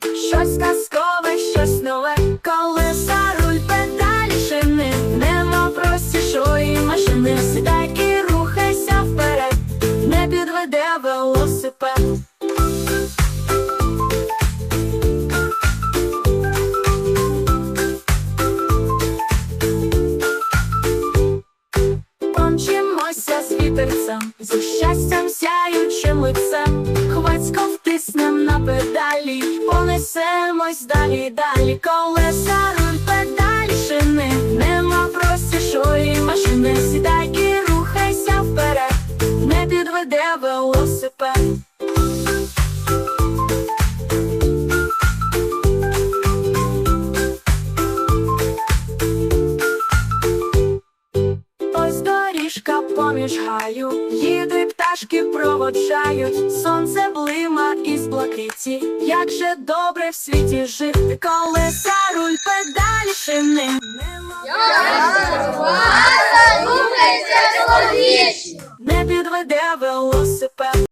щось казкове, щось нове, колеса, руль, педалі, шини Нема простішої машини, сідай і рухайся вперед, не підведе велосипед. Помчимося з вітерцем, з щастям сяючим лицем, хвацько втиснем на педалі понесемось далі, далі, колеса, руль, педалі, шини, нема простішої машини, сідай і рухайся вперед, не підведе велосипед. Доріжка поміж гаю, їди пташки проводжають, сонце блима із блакиті, як же добре в світі жити, колеса, руль, педалі, шини. Не підведе велосипед.